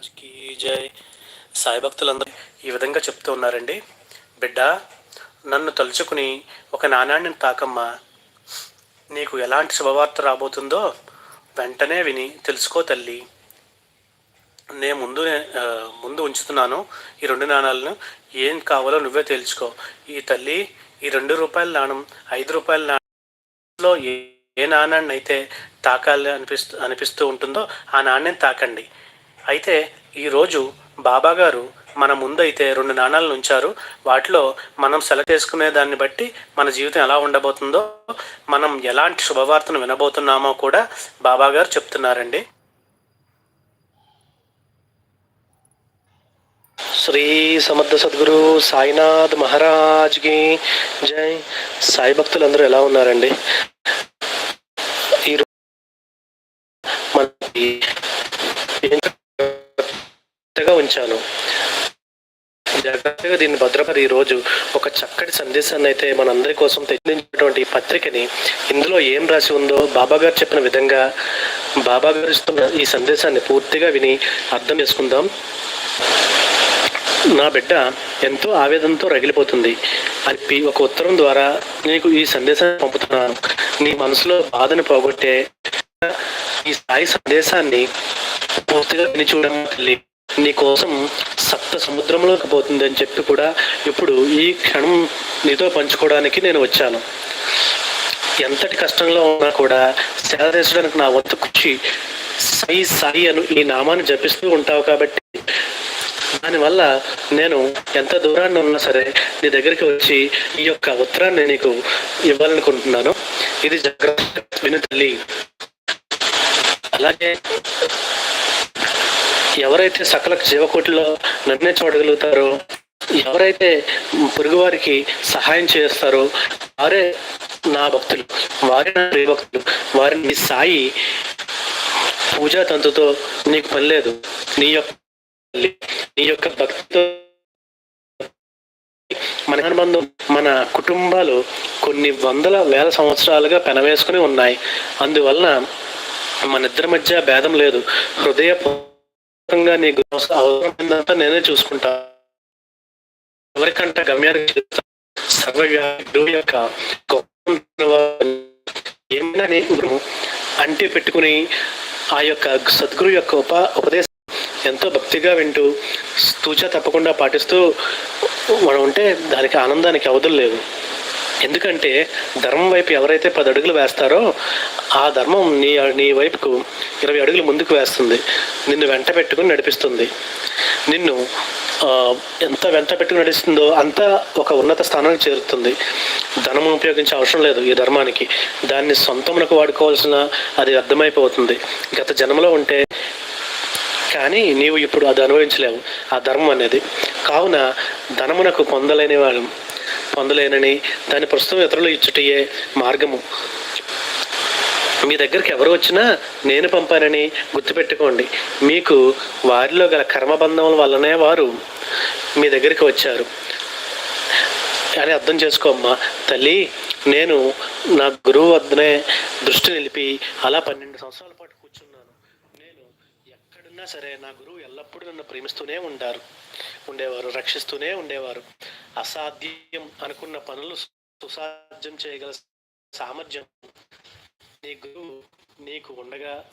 మహారాజ్కి జై సాయి భక్తులందరూ ఈ విధంగా చెప్తూ ఉన్నారండి. బిడ్డ నన్ను తలుచుకుని ఒక నాణాన్ని తాకమ్మా. నీకు ఎలాంటి శుభవార్త రాబోతుందో వెంటనే విని తెలుసుకో తల్లి. నేను ముందు ముందు ఉంచుతున్నాను ఈ రెండు నాణాలను. ఏం కావాలో నువ్వే తేల్చుకో. ఈ తల్లి ఈ రెండు రూపాయల నాణం ఐదు రూపాయల నాణంలో ఏ ఏ నాణాన్ని అయితే తాకాలి అనిపిస్తూ అనిపిస్తూ ఉంటుందో ఆ నాణ్యం తాకండి. అయితే ఈరోజు బాబాగారు మన ముందు అయితే రెండు నాణాలను ఉంచారు వాటిలో మనం సెలెక్ట్ చేసుకునే దాన్ని బట్టి మన జీవితం ఎలా ఉండబోతుందో మనం ఎలాంటి శుభవార్తను వినబోతున్నామో కూడా బాబాగారు చెప్తున్నారండి. శ్రీ సమర్థ సద్గురు సాయినాథ్ మహారాజ్కి జై. సాయి భక్తులందరూ ఎలా ఉన్నారండి? ఈరోజు మనకి ఉంచాను. జాగ్రత్తగా దీన్ని భద్రపరి ఈరోజు ఒక చక్కటి సందేశాన్ని అయితే మనందరి కోసం తెచ్చినటువంటి ఈ పత్రికని ఇందులో ఏం రాసి ఉందో బాబా గారు చెప్పిన విధంగా బాబా గారు ఇస్తున్న ఈ సందేశాన్ని పూర్తిగా విని అర్థం చేసుకుందాం. నా బిడ్డ ఎంతో ఆవేదనతో రగిలిపోతుంది. అని ఒక ఉత్తరం ద్వారా నీకు ఈ సందేశాన్ని పంపుతున్నాను. నీ మనసులో బాధను పోగొట్టే ఈ స్థాయి సందేశాన్ని పూర్తిగా విని చూడడం తల్లి. నీకోసం సప్త సముద్రంలోకి పోతుంది అని చెప్పి కూడా ఇప్పుడు ఈ క్షణం నీతో పంచుకోవడానికి నేను వచ్చాను. ఎంతటి కష్టంలో ఉన్నా కూడా సేవ తీర్చడానికి నా వంతు కృషి సాయి సాయి అను ఈ నామాన్ని జపిస్తూ ఉంటావు కాబట్టి దానివల్ల నేను ఎంత దూరాన్ని ఉన్నా సరే నీ దగ్గరికి వచ్చి ఈ యొక్క ఉత్తరాన్ని నీకు ఇవ్వాలనుకుంటున్నాను. ఇది జాగ్రత్త విను తల్లి. అలాగే ఎవరైతే సకల జీవకోటిలో నన్నే చూడగలుగుతారో ఎవరైతే పొరుగువారికి సహాయం చేస్తారో వారే నా భక్తులు వారే నా ప్రియ భక్తులు. వారిని నీ సాయి పూజా తంతుతో నీకు పని లేదు. నీ యొక్క నీ యొక్క భక్తితో మన అనుబంధం మన కుటుంబాలు కొన్ని వందల వేల సంవత్సరాలుగా పెనవేసుకుని ఉన్నాయి. అందువలన మన ఇద్దరి మధ్య భేదం లేదు. హృదయపూర్వకంగా నీకు అవసరమైనంత నేనే చూసుకుంటా ఎవరికంటే గమ్యానికి చేస్తా. యొక్క ఏమైనా అంటి పెట్టుకుని ఆ యొక్క సద్గురు యొక్క ఉప ఉపదేశం ఎంతో భక్తిగా వింటూ తూచా తప్పకుండా పాటిస్తూ మనం ఉంటే దానికి ఆనందానికి అవధులు లేవు ఎందుకంటే ధర్మం వైపు ఎవరైతే పది అడుగులు వేస్తారో ఆ ధర్మం నీ నీ వైపుకు ఇరవై అడుగులు ముందుకు వేస్తుంది. నిన్ను వెంట పెట్టుకుని నడిపిస్తుంది. నిన్ను ఎంత వెంట పెట్టుకుని నడుస్తుందో అంత ఒక ఉన్నత స్థానానికి చేరుతుంది. ధనం ఉపయోగించే అవసరం లేదు ఈ ధర్మానికి. దాన్ని సొంతమునకు వాడుకోవాల్సిన అది అర్థమైపోతుంది. గత జన్మలో ఉంటే కానీ నీవు ఇప్పుడు అది అనుభవించలేవు. ఆ ధర్మం అనేది. కావున ధనమునకు పొందలేని వాళ్ళు పొందలేనని దాని ప్రస్తుతం ఇతరులు ఇచ్చుటయే మార్గము. మీ దగ్గరికి ఎవరు వచ్చినా నేను పంపానని గుర్తుపెట్టుకోండి. మీకు వారిలో గల కర్మబంధముల వల్లనే వారు మీ దగ్గరికి వచ్చారు. అని అర్థం చేసుకోమ్మా తల్లి నేను నా గురువు వద్దనే దృష్టి నిలిపి అలా పన్నెండు సంవత్సరాల పాటు కూర్చున్నాను. నేను ఎక్కడున్నా సరే నా గురువు ఎల్లప్పుడూ నన్ను ప్రేమిస్తూనే ఉంటారు ఉండేవారు రక్షిస్తూనే ఉండేవారు. అసాధ్యం అనుకున్న పనులు సుసాధ్యం చేయగల సామర్థ్యం నీ గురువు నీకు ఉండగా